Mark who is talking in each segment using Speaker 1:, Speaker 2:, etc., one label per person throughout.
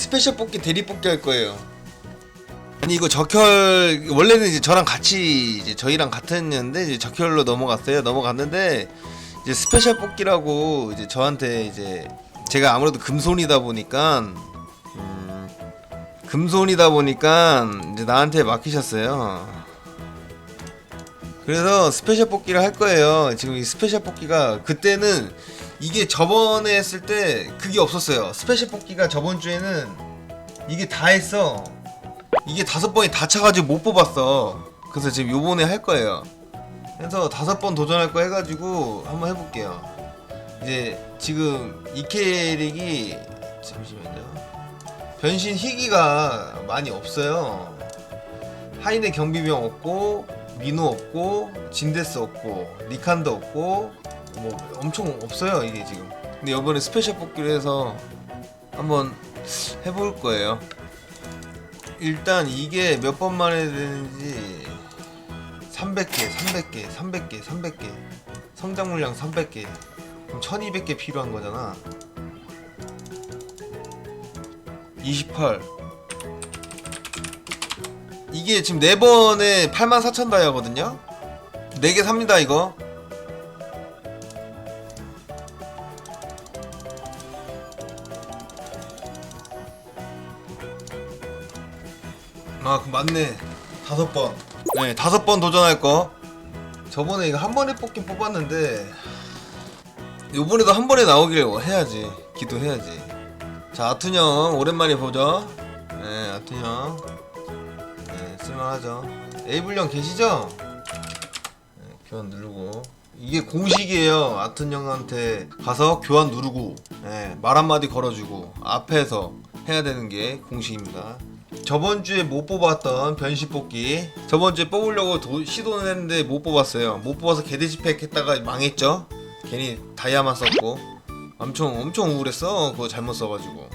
Speaker 1: 스페셜 뽑기 대리 뽑기 할 거예요. 아니 이거 적혈 원래는 이제 저랑 같이 이제 저희랑 년인데 이제 적혈로 넘어갔어요. 넘어갔는데 이제 스페셜 뽑기라고 이제 저한테 이제 제가 아무래도 금손이다 보니까 음, 금손이다 보니까 이제 나한테 맡기셨어요. 그래서 스페셜 뽑기를 할 거예요. 지금 이 스페셜 뽑기가 그때는 이게 저번에 했을 때 그게 없었어요. 스페셜 뽑기가 저번 주에는 이게 다 했어. 이게 다섯 번이 다 차가지고 못 뽑았어. 그래서 지금 요번에 할 거예요. 그래서 다섯 번 도전할 거 해가지고 한번 해볼게요. 이제 지금 이 캐릭이 잠시만요. 변신 희귀가 많이 없어요. 하인의 경비병 없고 민호 없고 진데스 없고 리칸도 없고 뭐 엄청 없어요 이게 지금. 근데 이번에 스페셜 뽑기로 해서 한번 해볼 거예요. 일단 이게 몇 번 만에 되는지 300개, 300개, 300개, 300개. 성장 물량 300개. 그럼 1200개 필요한 거잖아. 28 이게 지금 4번에 84,000 다이아거든요? 4개 삽니다 이거 아, 그 맞네. 다섯 번. 네, 다섯 번 도전할 거. 저번에 이거 한 번에 뽑긴 뽑았는데 요번에도 한 번에 나오길 해야지. 기도해야지. 자, 아툰 형 오랜만에 보죠. 네, 아툰 형. 네, 쓸만하죠. 에이블 형 계시죠? 네, 교환 누르고. 이게 공식이에요. 아툰 형한테 가서 교환 누르고 네, 말 한마디 걸어주고 앞에서 해야 되는 게 공식입니다. 저번 주에 못 뽑았던 변신 뽑기. 저번 주에 뽑으려고 도- 시도는 했는데 못 뽑았어요. 못 뽑아서 개돼지팩 했다가 망했죠? 괜히 다이아만 썼고. 엄청 엄청 우울했어. 그거 잘못 써가지고.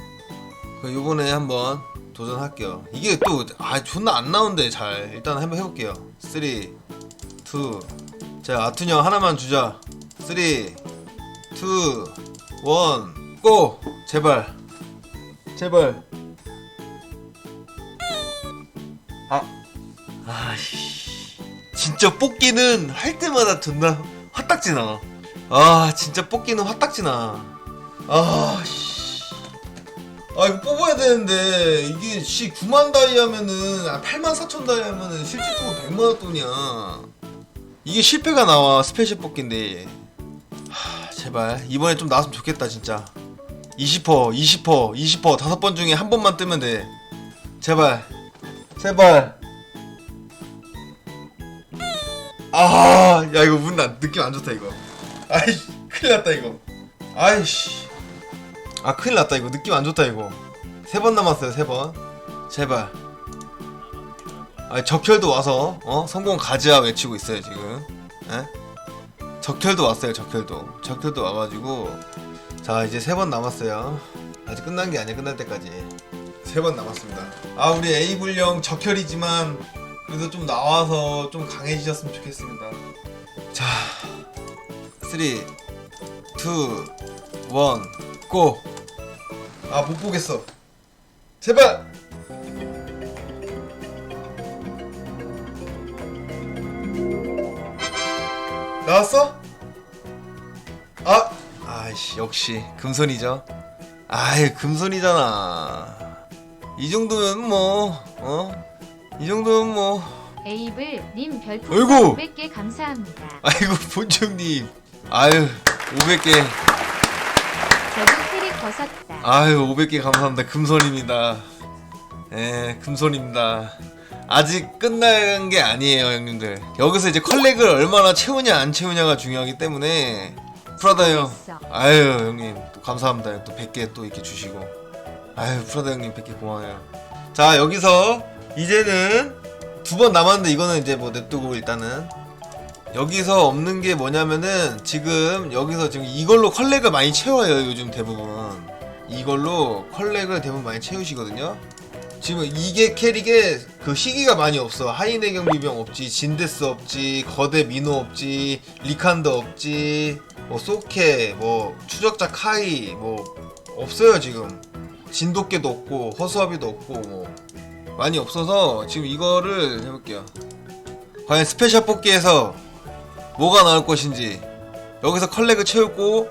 Speaker 1: 그 요번에 한번 도전할게요. 이게 또 아 존나 안 나온대. 잘. 일단 한번 해볼게요. 3 2 자 아투형 하나만 주자. 3 2 1 고! 제발. 제발 아씨, 진짜 뽑기는 할 때마다 존나 화딱지나. 아, 진짜 뽑기는 화딱지나. 아, 씨. 아, 이거 뽑아야 되는데, 이게, 씨, 9만 다이아면은, 아, 8만 4천 다이아면은, 실질적으로 100만 원 돈이야. 이게 실패가 나와, 스페셜 뽑기인데. 하, 제발, 이번에 좀 나왔으면 좋겠다, 진짜. 20%, 20%, 20%, 다섯 번 중에 한 번만 뜨면 돼. 제발. 제발. 아, 야 이거 문나 느낌 안 좋다 이거. 아이씨, 큰일 났다 이거. 아이씨. 아 큰일 났다 이거 느낌 안 좋다 이거. 세 번 남았어요 세 번. 제발. 아 적혈도 와서 어 성공 가지야 외치고 있어요 지금. 에? 적혈도 왔어요 적혈도. 적혈도 와가지고 자 이제 세 번 남았어요. 아직 끝난 게 아니야 끝날 때까지. 세 번 남았습니다. 아 우리 에이블형 적혈이지만 그래도 좀 나와서 좀 강해지셨으면 좋겠습니다. 자, 3, 2, 1, 고! 아 못 보겠어. 제발. 나왔어? 아, 아이씨 역시 금손이죠. 아이 금손이잖아. 이 정도면 뭐, 어? 이 정도면 뭐,
Speaker 2: 에이블 님 별풍선
Speaker 1: 어이구!
Speaker 2: 500개 감사합니다.
Speaker 1: 아이고 본청님, 아유 500개,
Speaker 2: 저도 캐릭 벗었다.
Speaker 1: 아유 500개 감사합니다. 금손입니다. 예, 금손입니다. 아직 끝난 게 아니에요, 형님들. 여기서 이제 컬렉을 얼마나 채우냐 안 채우냐가 중요하기 때문에 프라다 형. 아유 형님 또 감사합니다. 또 100개 또 이렇게 주시고, 아유 프라다 형님 100개 고마워요. 자 여기서 이제는 두 번 남았는데 이거는 이제 뭐 냅두고 일단은. 여기서 없는 게 뭐냐면은 지금 여기서 지금 이걸로 컬렉을 많이 채워요 요즘 대부분. 이걸로 컬렉을 대부분 많이 채우시거든요. 지금 이게 캐릭에 그 희귀가 많이 없어. 하이네 경비병 없지 진데스 없지 거대 민호 없지 리칸더 없지 뭐 소케 뭐 추적자 카이 뭐 없어요 지금. 진돗개도 없고 허수아비도 없고 뭐 많이 없어서 지금 이거를 해볼게요. 과연 스페셜 뽑기에서 뭐가 나올 것인지 여기서 컬렉을 채우고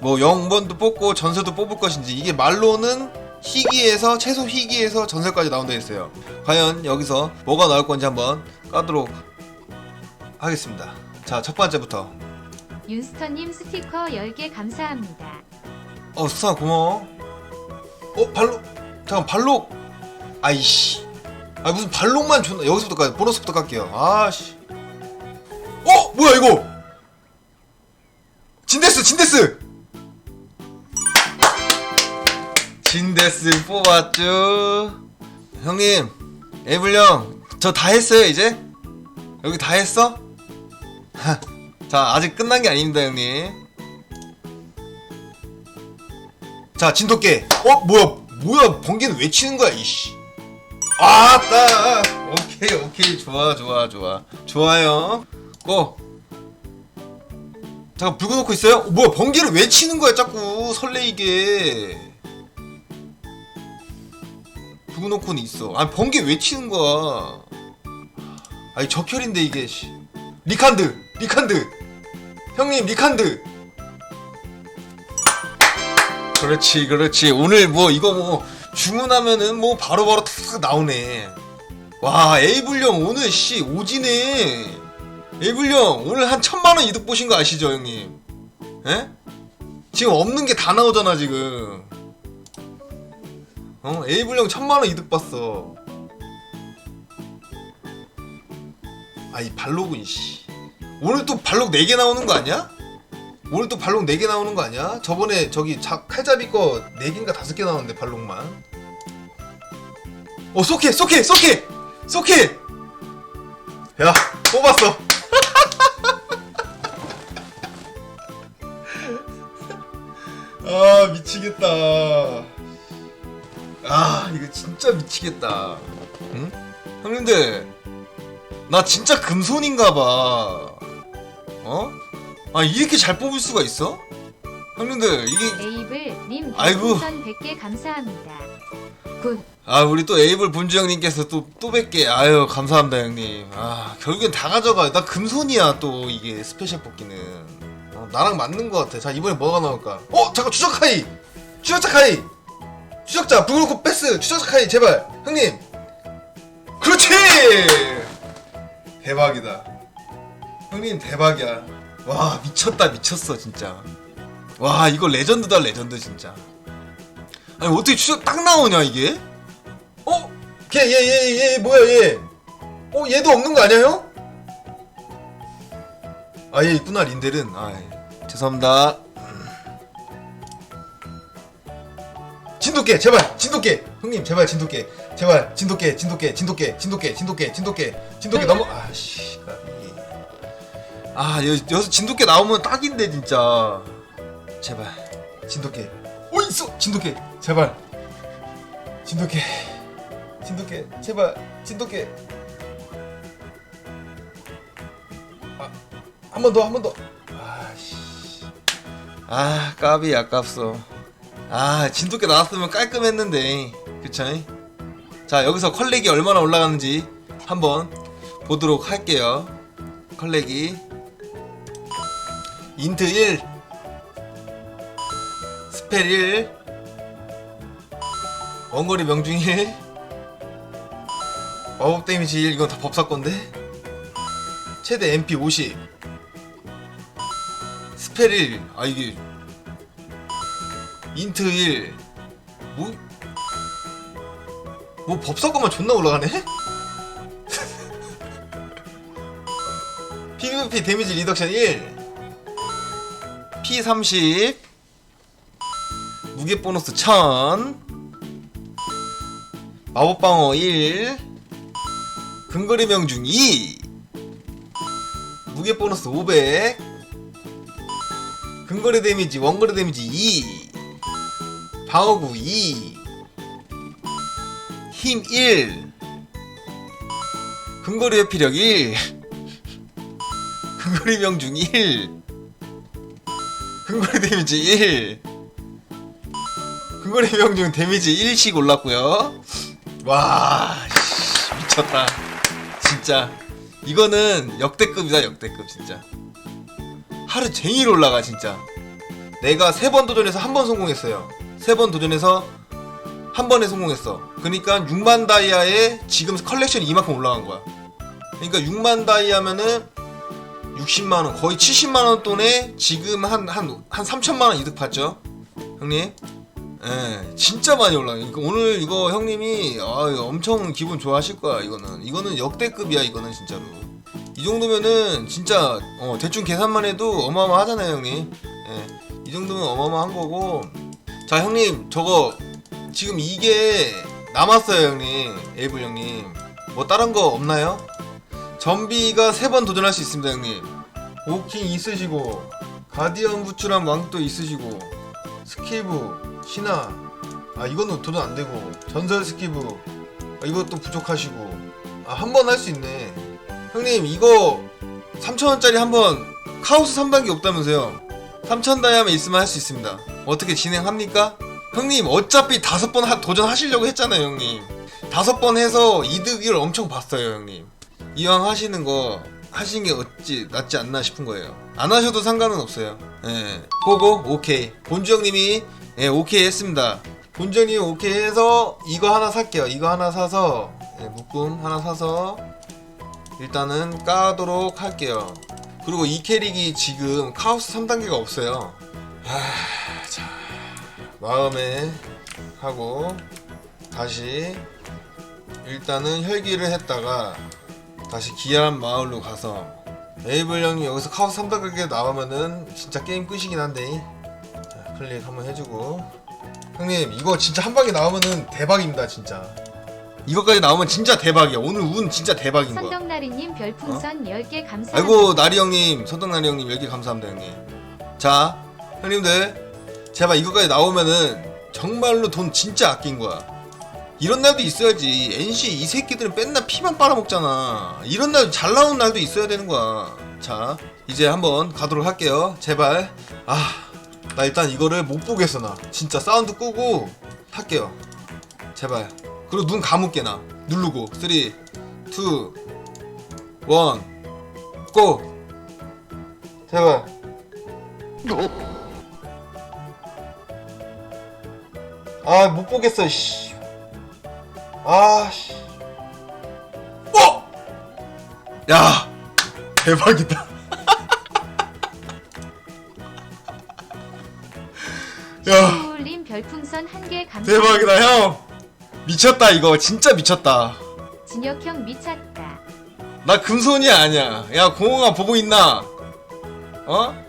Speaker 1: 뭐 영번도 뽑고 전설도 뽑을 것인지 이게 말로는 희귀에서 최소 희귀에서 전설까지 나온다 했어요. 과연 여기서 뭐가 나올 건지 한번 까도록 하겠습니다. 자 첫 번째부터
Speaker 2: 윤스터님 스티커 10개 감사합니다.
Speaker 1: 어 수상 고마워. 어 발로 잠깐 발로 아이씨. 아 무슨 발록만 존나? 여기서부터 까 보너스부터 갈게요. 아씨. 어? 뭐야 이거? 진데스 진데스! 진데스 뽑았죠. 형님 에블령 저다 했어요 이제? 여기 다 했어? 자 아직 끝난 게 아닙니다 형님. 자 진돗개. 어? 뭐야 뭐야 번개는 왜 치는 거야 이씨 아따. 오케이 오케이. 좋아 좋아 좋아. 좋아요. 고. 잠깐 불 꺼놓고 있어요? 어, 뭐야 번개를 왜 치는 거야 자꾸? 설레이게. 불 꺼놓고는 있어. 아니 번개 왜 치는 거야? 아니 적혈인데 이게 씨. 리칸드 리칸드. 형님 리칸드. 그렇지 그렇지. 오늘 뭐 이거 뭐 주문하면은 뭐 바로바로 탁 나오네. 와 에이블령 오늘 씨 오지네. 에이블령 오늘 한 천만 원 이득 보신 거 아시죠 형님? 에? 지금 없는 게 다 나오잖아 지금. 어? 에이블령 천만 원 이득 봤어. 아 이 발로군 씨. 오늘 또 발록 4개 나오는 거 아니야? 오늘 또 발록 4개 나오는 거 아니야? 저번에 저기 자, 칼잡이 거 4개인가 5개 나왔는데 발록만. 어 쏘케 쏘케 쏘케 쏘케 야 뽑았어. 아 미치겠다. 아 이거 진짜 미치겠다. 응? 형님들 나 진짜 금손인가봐. 어? 아 이렇게 잘 뽑을 수가 있어? 형님들 이게
Speaker 2: 에이블 님
Speaker 1: 아이고.
Speaker 2: 별풍선 100개 감사합니다. 굿.
Speaker 1: 아 우리 또 에이블 본주 형님께서 또또 뵙게 아유 감사합니다 형님. 아 결국엔 다 가져가. 나 금손이야 또 이게 스페셜 뽑기는. 어, 나랑 맞는 것 같아. 자 이번에 뭐가 나올까? 어 잠깐 추적하이! 추적자 카이! 추적자 불그놓고 패스! 추적자 카이 제발! 형님! 그렇지! 대박이다. 형님 대박이야 와 미쳤다 미쳤어 진짜. 와 이거 레전드다 레전드 진짜. 아니 어떻게 추적 딱 나오냐 이게? 어? 걔얘얘 얘 뭐야 얘? 어 얘도 없는 거 아니야 형? 아얘 있구나 린델은. 아 예. 죄송합니다. 진돗개 제발 진돗개. 형님 제발 진돗개. 제발 진돗개 진돗개 진돗개 진돗개 진돗개 진돗개 진돗개 넘어. 아씨 까비 아 여, 여기서 진돗개 나오면 딱인데 진짜. 제발. 진돗개. 어 있어! 진돗개. 제발. 진돗개. 진돗개. 제발. 진돗개. 아한 번 더 한 번더. 아씨. 아 까비 아깝소. 아 진돗개 나왔으면 깔끔했는데. 그쵸? 자 여기서 컬렉이 얼마나 올라가는지 한번 보도록 할게요. 컬렉이 인트 1 스펠 1 원거리 명중 1 마법 데미지 1 이건 다 법사건데. 최대 MP 50 스펠 1 아 이게 인트 1 뭐? 뭐 법사건만 존나 올라가네? PVP 데미지 리덕션 1 P30 무게 보너스 1000 마법방어 1 근거리 명중 2 무게 보너스 500 근거리 데미지 원거리 데미지 2 방어구 2 힘 1 근거리 회피력 1 근거리 명중 1 근거리 데미지 1 근거리 명중 데미지 1씩 올랐고요. 와 씨, 미쳤다. 진짜. 이거는 역대급이다 역대급 진짜. 하루 종일 올라가 진짜. 내가 세 번 도전해서 한 번 성공했어요. 세 번 도전해서 한 번에 성공했어. 그러니까 6만 다이아에 지금 컬렉션이 이만큼 올라간 거야. 그러니까 6만 다이아면은 60만 원 거의 70만 원 돈에 지금 한한 한 3천만 원 이득 봤죠? 형님? 예 진짜 많이 올라가 그러니까 오늘 이거 형님이 아, 이거 엄청 기분 좋아하실 거야 이거는. 이거는 역대급이야 이거는 진짜로. 이 정도면은 진짜 어, 대충 계산만 해도 어마어마하잖아요 형님. 예, 이 정도면 어마어마한 거고. 자 형님 저거 지금 이게 남았어요 형님. 에이블 형님. 뭐 다른 거 없나요? 전비가 세 번 도전할 수 있습니다 형님. 오킹 있으시고 가디언 부츠랑 왕도 있으시고 스키브 신화 아 이거는 도전 안 되고 전설 스키브 아, 이것도 부족하시고. 아 한 번 할 수 있네. 형님 이거 3천원짜리 한번 카오스 3단계 없다면서요? 3천 다이아면 있으면 할 수 있습니다. 어떻게 진행합니까? 형님 어차피 다섯 번 하- 도전하시려고 했잖아요 형님. 다섯 번 해서 이득을 엄청 봤어요 형님 이왕 하시는 거 하시는 게 어찌 낫지 않나 싶은 거예요. 안 하셔도 상관은 없어요. 예. 고고 오케이. 본주 형님이 예 오케이 했습니다. 본주 형님이 오케이 해서 이거 하나 살게요. 이거 하나 사서 예, 묶음 하나 사서 일단은 까도록 할게요. 그리고 이 캐릭이 지금 카오스 3단계가 없어요. 아, 자 마음에 하고 다시 일단은 혈기를 했다가 다시 기한 마을로 가서 에이블 형이 여기서 카오스 3단계 나오면은 진짜 게임 끝이긴 한데. 자, 클릭 한번 해주고. 형님 이거 진짜 한 방에 나오면은 대박입니다 진짜. 이거까지 나오면 진짜 대박이야. 오늘 운 진짜 대박인 거야.
Speaker 2: 선덕나리님 별풍선 10개 감사합니다.
Speaker 1: 아이고 나리 형님 서동나리 형님 열개 감사합니다 형님. 자 형님들. 제발 이거까지 나오면은 정말로 돈 진짜 아낀 거야 이런 날도 있어야지. NC 이 새끼들은 맨날 피만 빨아먹잖아. 이런 날 잘 나오는 날도 있어야 되는 거야. 자 이제 한번 가도록 할게요. 제발. 아 나 일단 이거를 못 보겠어 나. 진짜 사운드 끄고 할게요. 제발. 그리고 눈 감을게 나. 누르고. 3 2 1 고! 제발. 아, 못 보겠어, 씨. 아, 씨. 어! 야! 대박이다. 야,
Speaker 2: 수울님 별풍선 1개 감사합니다.
Speaker 1: 대박이다, 형! 미쳤다, 이거. 진짜 미쳤다.
Speaker 2: 진혁형 미쳤다.
Speaker 1: 나 금손이 아니야. 야, 공홍아 보고 있나? 어?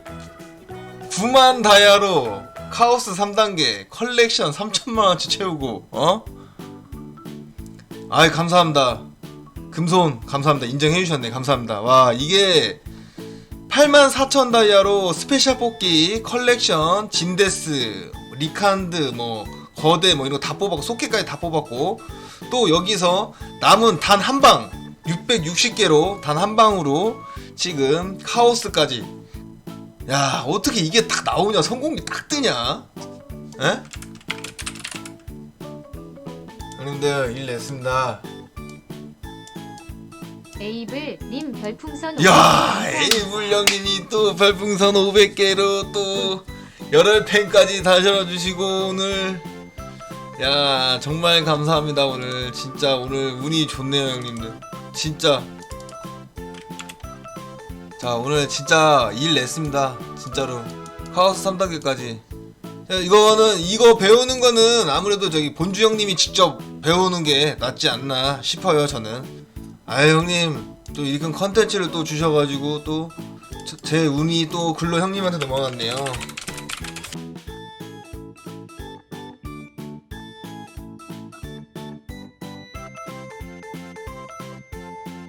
Speaker 1: 9만 다이아로 카오스 3단계 컬렉션 3천만 원치 채우고, 어? 아이, 감사합니다. 금손, 감사합니다. 인정해 주셨네. 감사합니다. 와, 이게 8만 4천 다이아로 스페셜 뽑기 컬렉션, 진데스, 리칸드, 뭐, 거대, 뭐, 이런 거 다 뽑았고, 소켓까지 다 뽑았고, 또 여기서 남은 단 한 방, 660개로 단 한 방으로 지금 카오스까지 야 어떻게 이게 딱 나오냐 성공이 딱 뜨냐 에? 여러분들 일 냈습니다.
Speaker 2: 에이블 님 별풍선
Speaker 1: 야
Speaker 2: 500개. 감사합니다.
Speaker 1: 에이블 형님이 또 별풍선 500개로 또 열혈 팬까지 다셔주시고 오늘. 야 정말 감사합니다 오늘. 진짜 오늘 운이 좋네요 형님들. 진짜. 자 오늘 진짜 일 냈습니다 진짜로. 카오스 3단계까지. 이거는 이거 배우는 거는 아무래도 저기 본주 형님이 직접 배우는 게 낫지 않나 싶어요 저는. 아유 형님 또 이렇게 컨텐츠를 또 주셔가지고 또 제 운이 또 글로 형님한테 넘어갔네요